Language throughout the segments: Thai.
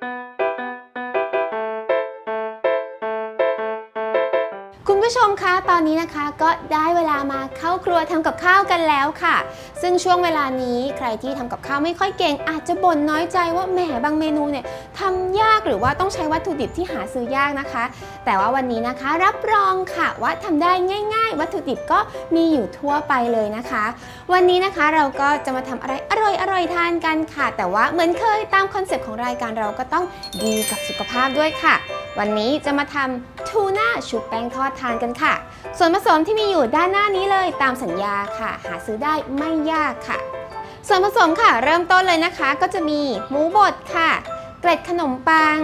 thank you ผู้ชมคะตอนนี้นะคะก็ได้เวลามาเข้าครัวทำกับข้าวกันแล้วค่ะ ซึ่งช่วงเวลานี้ใครที่ทำกับข้าวไม่ค่อยเก่ง อาจจะบ่นน้อยใจว่าแหมบางเมนูเนี่ยทำยากหรือว่าต้องใช้วัตถุดิบที่หาซื้อยากนะคะ แต่ว่าวันนี้นะคะรับรองค่ะว่าทำได้ง่าย ๆ วัตถุดิบก็มีอยู่ทั่วไปเลยนะคะ วันนี้นะคะเราก็จะมาทำอะไรอร่อยๆทานกันค่ะ แต่ว่าเหมือนเคยตามคอนเซปต์ของรายการเราก็ต้องดีกับสุขภาพด้วยค่ะ วันนี้จะมาทำ ทูน่าชุบแป้งทอดทานกันค่ะ ส่วนผสมที่มีอยู่ด้านหน้านี้เลยตามสัญญาค่ะ หาซื้อได้ไม่ยากค่ะ ส่วนผสมค่ะ เริ่มต้นเลยนะคะ ก็จะมีหมูบดค่ะ เกล็ดขนมปัง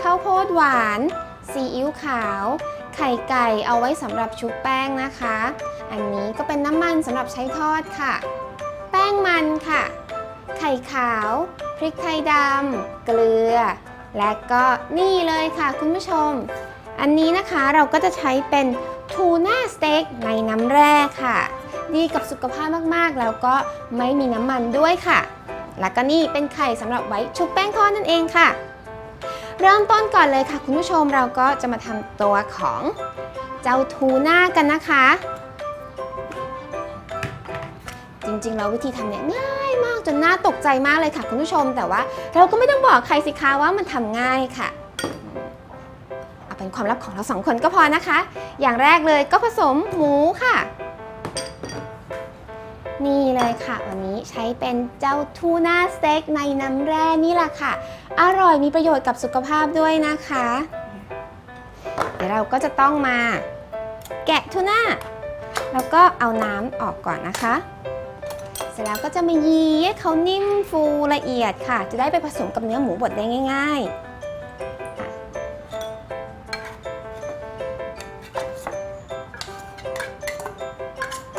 ข้าวโพดหวานซีอิ๊วขาว ไข่ไก่เอาไว้สำหรับชุบแป้งนะคะ อันนี้ก็เป็นน้ำมันสำหรับใช้ทอดค่ะ แป้งมันค่ะ ไข่ขาว พริกไทยดำเกลือ และก็นี่เลยค่ะคุณผู้ชม อันนี้นะคะเราก็จะใช้เป็นทูน่าสเต็กในน้ำแร่ค่ะ ดีกับสุขภาพมากๆ แล้วก็ไม่มีน้ำมันด้วยค่ะ แล้วก็นี่เป็นไข่สำหรับไว้ชุบแป้งทอดนั่นเองค่ะ เริ่มต้นก่อนเลยค่ะ คุณผู้ชมเราก็จะมาทำตัวของเจ้าทูน่ากันนะคะ จริงๆ แล้ววิธีทำเนี่ยง่ายมากจนน่าตกใจมากเลยค่ะ คุณผู้ชมแต่ว่าเราก็ไม่ต้องบอกใครสิคะว่ามันทำง่ายค่ะ เป็นความลับของเราสองคนก็พอนะคะ อย่างแรกเลยก็ผสมหมูค่ะ นี่เลยค่ะ วันนี้ใช้เป็นเจ้าทูน่าสเต็กในน้ำแร่นี่แหละค่ะ อร่อยมีประโยชน์กับสุขภาพด้วยนะคะ เดี๋ยวเราก็จะต้องมา แกะทูน่าแล้วก็เอาน้ำออกก่อนนะคะ เสร็จแล้วก็จะมายีให้เขานิ่มฟูละเอียดค่ะ จะได้ไปผสมกับเนื้อหมูบดได้ง่าย ๆ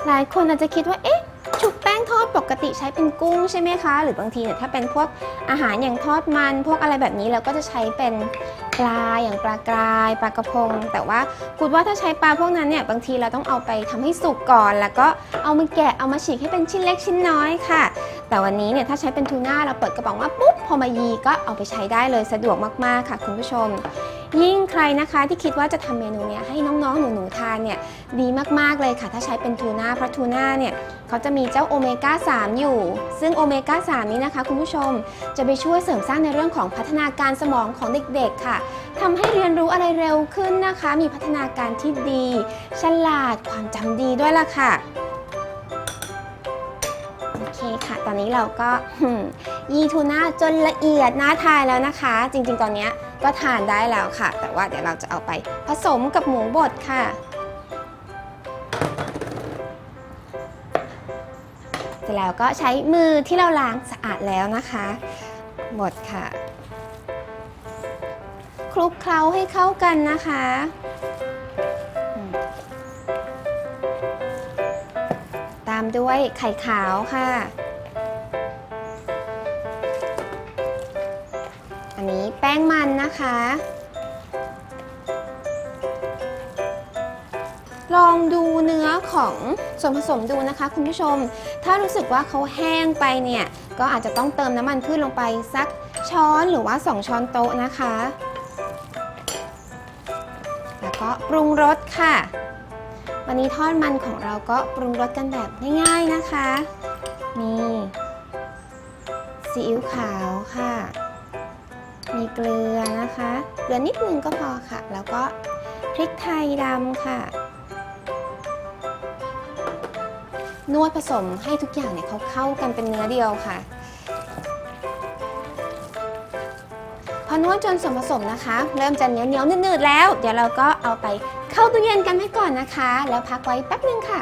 หลายคนอาจจะคิดว่า เอ๊ะ ชุบแป้งทอดปกติใช้เป็นกุ้งใช่ไหมคะ หรือบางทีเนี่ยถ้าเป็นพวกอาหารอย่างทอดมัน พวกอะไรแบบนี้เราก็จะใช้เป็น ปลาอย่างปลากรายปลากระพง แต่ว่าคุณว่าถ้าใช้ปลาพวกนั้นเนี่ยบางทีเราต้องเอาไปทำให้สุกก่อน แล้วก็เอามาแกะเอามาฉีกให้เป็นชิ้นเล็กชิ้นน้อยค่ะ แต่วันนี้เนี่ยถ้าใช้เป็นทูน่าเราเปิดกระป๋องมาปุ๊บพอมายีก็เอาไปใช้ได้เลยสะดวกมากๆค่ะคุณผู้ชม ยิ่งใครนะคะที่คิดว่าจะทำเมนูเนี้ยให้น้องๆหนูๆทานเนี่ยดีมากๆเลยค่ะ ถ้าใช้เป็นทูน่าเพราะทูน่าเนี่ยเขาจะมีเจ้าโอเมก้า3 อยู่ ซึ่งโอเมก้า3นี้นะคะ คุณผู้ชมจะไปช่วยเสริมสร้างในเรื่องของพัฒนาการสมองของเด็กๆค่ะทำให้เรียนรู้อะไรเร็วขึ้นนะคะ มีพัฒนาการที่ดี ฉลาดความจำดีด้วยล่ะค่ะโอเคค่ะ ตอนนี้เราก็ยีทูน่าจนละเอียดน่าทานแล้วนะคะ จริงๆ ตอนนี้ก็ทานได้แล้วค่ะ แต่ว่าเดี๋ยวเราจะเอาไปผสมกับหมูบดค่ะเสร็จแล้วก็ใช้มือที่เราล้างสะอาดแล้วนะคะ บดค่ะ คลุกเคล้าให้เข้ากันนะคะ ตามด้วยไข่ขาวค่ะ อันนี้แป้งมันนะคะ ลองดูเนื้อของส่วนผสมดูนะคะ คุณผู้ชม ถ้ารู้สึกว่าเขาแห้งไปเนี่ย ก็อาจจะต้องเติมน้ำมันพืชลงไปสักช้อนหรือว่า 2 ช้อนโต๊ะนะคะ แล้วก็ปรุงรสค่ะ วันนี้ทอดมันของเราก็ปรุงรสกันแบบง่าย ๆนะคะ มีซีอิ๊วขาวค่ะ มีเกลือนะคะเกลือนิดนึงก็พอค่ะ แล้วก็พริกไทยดำค่ะ นวดผสมให้ทุกอย่างเนี่ยเขาเข้ากันเป็นเนื้อเดียวค่ะ อนวดจนส่วนผสมนะคะ เริ่มจะเหนียวเหนียวๆนืดๆแล้ว เดี๋ยวเราก็เอาไปเข้าตู้เย็นกันให้ก่อนนะคะ แล้วพักไว้แป๊บนึงค่ะ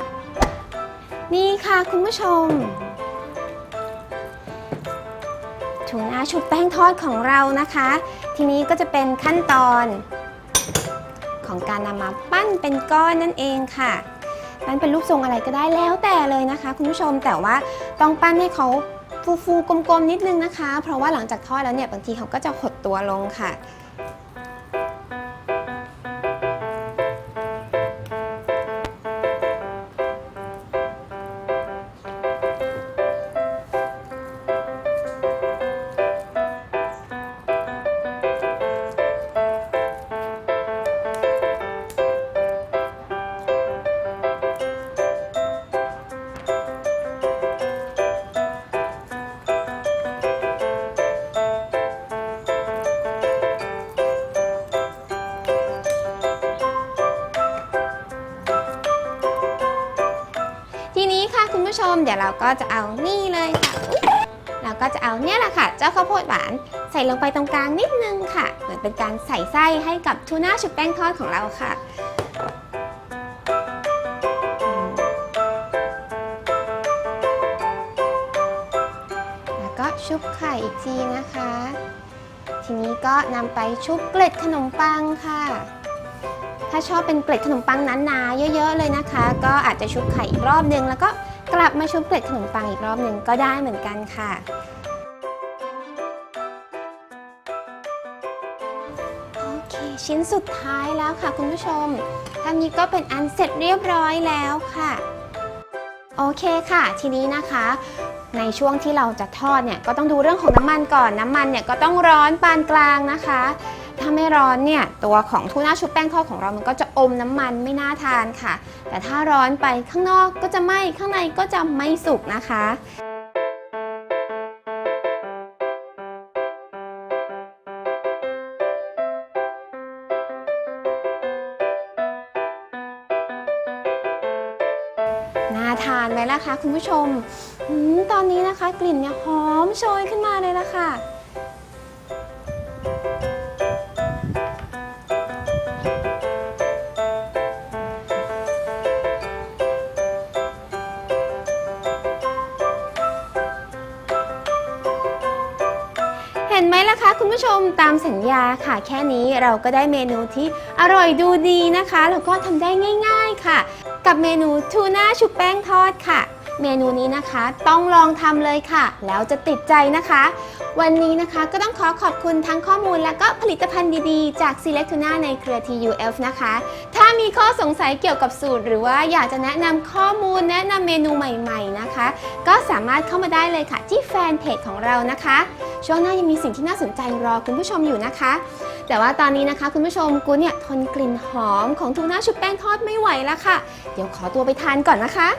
นี่ค่ะคุณผู้ชมทูน่าชุบแป้งทอดของเรานะคะ ทีนี้ก็จะเป็นขั้นตอน ของการนำมาปั้นเป็นก้อนนั่นเองค่ะปั้นเป็นรูปทรงอะไรก็ได้แล้วแต่เลยนะคะ คุณผู้ชมแต่ว่าต้องปั้นให้เขา ฟูๆกลมๆนิดนึงนะคะ เพราะว่าหลังจากทอดแล้วเนี่ยบางทีเขาก็จะหดตัวลงค่ะีนี้ค่ะคุณผู้ชมเดี๋ยวเราก็จะเอานี่เลยค่ะเราก็จะเอาเนี่ยแหละค่ะ เจ้าข้าวโพดหวานใส่ลงไปตรงกลางนิดนึงค่ะ เหมือนเป็นการใส่ไส้ให้กับทูน่าชุบแป้งทอดของเราค่ะแล้วก็ชุบไข่อีกทีนะคะ ทีนี้ก็นำไปชุบเกล็ดขนมปังค่ะ ถ้าชอบเป็นเกล็ดขนมปังหนาๆเยอะ ๆ เลยนะคะ ก็อาจจะชุบไข่อีกรอบนึง แล้วก็กลับมาชุบเกล็ดขนมปังอีกรอบนึงก็ได้เหมือนกันค่ะ โอเค ชิ้นสุดท้ายแล้วค่ะคุณผู้ชมทำนี้ก็เป็นอันเสร็จเรียบร้อยแล้วค่ะ โอเคค่ะ ทีนี้นะคะในช่วงที่เราจะทอดเนี่ยก็ต้องดูเรื่องของน้ำมันก่อนน้ำมันเนี่ยก็ต้องร้อนปานกลางนะคะ ถ้าไม่ร้อนเนี่ยตัวของทูน่าชุบแป้งทอดของเรามันก็จะอมน้ำมันไม่น่าทานค่ะ แต่ถ้าร้อนไปข้างนอกก็จะไหม้ข้างในก็จะไม่สุกนะคะน่าทานไหมล่ะคะคุณผู้ชมอมตอนนี้นะคะกลิ่นเนี่ยหอมโชยขึ้นมาเลยล่ะค่ะ ล่ะคะคุณผู้ชมตามสัญญาค่ะ แค่นี้เราก็ได้เมนูที่อร่อยดูดีนะคะ แล้วก็ทำได้ง่าย ๆค่ะ กับเมนูทูน่าชุบแป้งทอดค่ะ เมนูนี้นะคะต้องลองทำเลยค่ะ แล้วจะติดใจนะคะ วันนี้นะคะก็ต้องขอขอบคุณทั้งข้อมูลและก็ผลิตภัณฑ์ดีๆ จาก Select Tuna ในเครือ TUF นะคะ ถ้ามีข้อสงสัยเกี่ยวกับสูตร หรือว่าอยากจะแนะนำข้อมูลแนะนำเมนูใหม่ ๆนะคะ ก็สามารถเข้ามาได้เลยค่ะ ที่แฟนเพจของเรานะคะ ช่วงหน้ายังมีสิ่งที่น่าสนใจรอคุณผู้ชมอยู่นะคะ แต่ว่าตอนนี้นะคะคุณผู้ชมกูเนี่ยทนกลิ่นหอมของทูน่าชุบแป้งทอดไม่ไหวแล้วค่ะ เดี๋ยวขอตัวไปทานก่อนนะคะ